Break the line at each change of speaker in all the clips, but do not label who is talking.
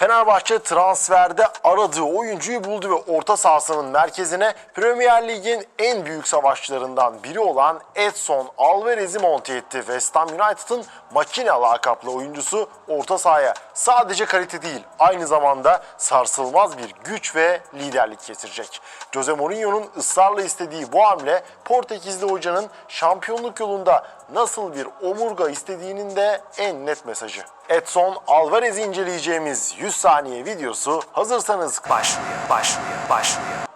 Fenerbahçe transferde aradığı oyuncuyu buldu ve orta sahasının merkezine Premier Lig'in en büyük savaşçılarından biri olan Edson Alvarez'i monte etti. West Ham United'ın makine lakaplı oyuncusu orta sahaya sadece kalite değil aynı zamanda sarsılmaz bir güç ve liderlik getirecek. Jose Mourinho'nun ısrarla istediği bu hamle Portekizli hocanın şampiyonluk yolunda nasıl bir omurga istediğinin de en net mesajı. Edson Alvarez'i inceleyeceğimiz 100 saniye videosu hazırsanız
Başlıyor, başlıyor, başlıyor.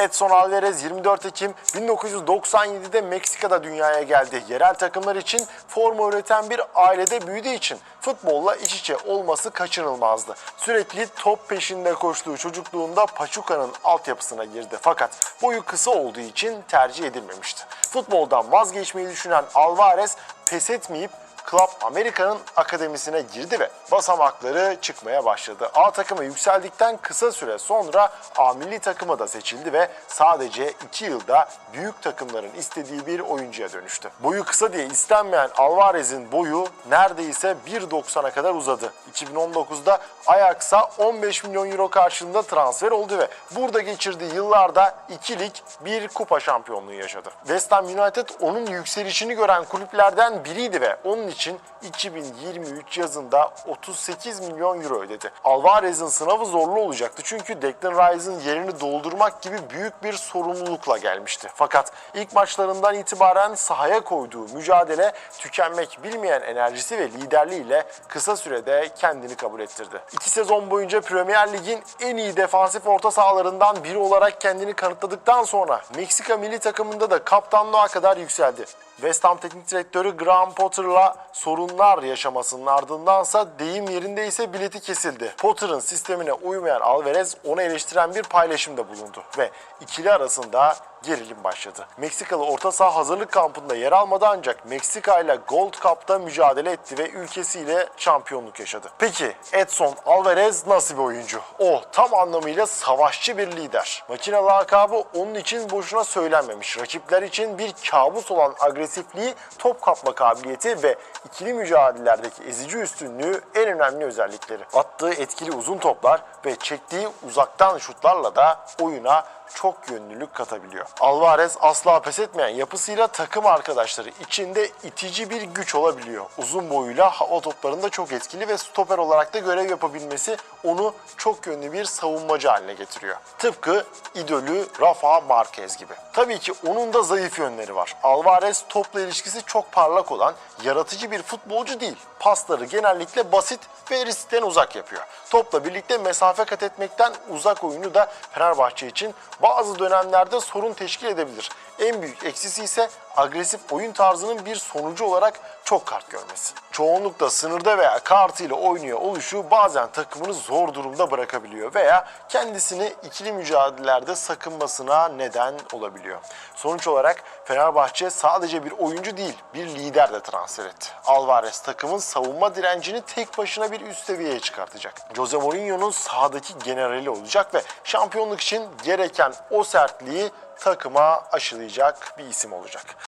Edson Alvarez 24 Ekim 1997'de Meksika'da dünyaya geldi. Yerel takımlar için forma üreten bir ailede büyüdüğü için futbolla iç içe olması kaçınılmazdı. Sürekli top peşinde koştuğu çocukluğunda Pachuca'nın altyapısına girdi. Fakat boyu kısa olduğu için tercih edilmemişti. Futboldan vazgeçmeyi düşünen Alvarez pes etmeyip Club Amerika'nın akademisine girdi ve basamakları çıkmaya başladı. A takıma yükseldikten kısa süre sonra A milli takıma da seçildi ve sadece 2 yılda büyük takımların istediği bir oyuncuya dönüştü. Boyu kısa diye istenmeyen Alvarez'in boyu neredeyse 1.90'a kadar uzadı. 2019'da Ajax'a 15 milyon euro karşılığında transfer oldu ve burada geçirdiği yıllarda 2 lig 1 kupa şampiyonluğu yaşadı. West Ham United onun yükselişini gören kulüplerden biriydi ve onun için 2023 yazında 38 milyon euro ödedi. Alvarez'in sınavı zorlu olacaktı çünkü Declan Rice'ın yerini doldurmak gibi büyük bir sorumlulukla gelmişti. Fakat ilk maçlarından itibaren sahaya koyduğu mücadele tükenmek bilmeyen enerjisi ve liderliğiyle kısa sürede kendini kabul ettirdi. İki sezon boyunca Premier Lig'in en iyi defansif orta sahalarından biri olarak kendini kanıtladıktan sonra Meksika milli takımında da kaptanlığa kadar yükseldi. West Ham teknik direktörü Graham Potter'la sorunlar yaşamasının ardındansa deyim yerindeyse bileti kesildi. Potter'ın sistemine uymayan Alvarez onu eleştiren bir paylaşımda bulundu ve ikili arasında gerilim başladı. Meksikalı orta saha hazırlık kampında yer almadı ancak Meksika ile Gold Cup'ta mücadele etti ve ülkesiyle şampiyonluk yaşadı. Peki Edson Alvarez nasıl bir oyuncu? O tam anlamıyla savaşçı bir lider. Makine lakabı onun için boşuna söylenmemiş. Rakipler için bir kabus olan agresifliği, top kapma kabiliyeti ve ikili mücadelelerdeki ezici üstünlüğü en önemli özellikleri. Attığı etkili uzun toplar ve çektiği uzaktan şutlarla da oyuna çok yönlülük katabiliyor. Alvarez asla pes etmeyen yapısıyla takım arkadaşları içinde itici bir güç olabiliyor. Uzun boyuyla hava toplarında çok etkili ve stoper olarak da görev yapabilmesi onu çok yönlü bir savunmacı haline getiriyor. Tıpkı idolü Rafa Marquez gibi. Tabii ki onun da zayıf yönleri var. Alvarez topla ilişkisi çok parlak olan yaratıcı bir futbolcu değil. Pasları genellikle basit ve riskten uzak yapıyor. Topla birlikte mesafe kat etmekten uzak oyunu da Fenerbahçe için bazı dönemlerde sorun teşkil edebilir. En büyük eksisi ise agresif oyun tarzının bir sonucu olarak çok kart görmesi. Çoğunlukla sınırda veya kartıyla oynuyor oluşu bazen takımını zor durumda bırakabiliyor veya kendisini ikili mücadelelerde sakınmasına neden olabiliyor. Sonuç olarak Fenerbahçe sadece bir oyuncu değil, bir lider de transfer etti. Alvarez takımın savunma direncini tek başına bir üst seviyeye çıkartacak. Jose Mourinho'nun sahadaki generali olacak ve şampiyonluk için gereken o sertliği takıma aşılayacak bir isim olacak.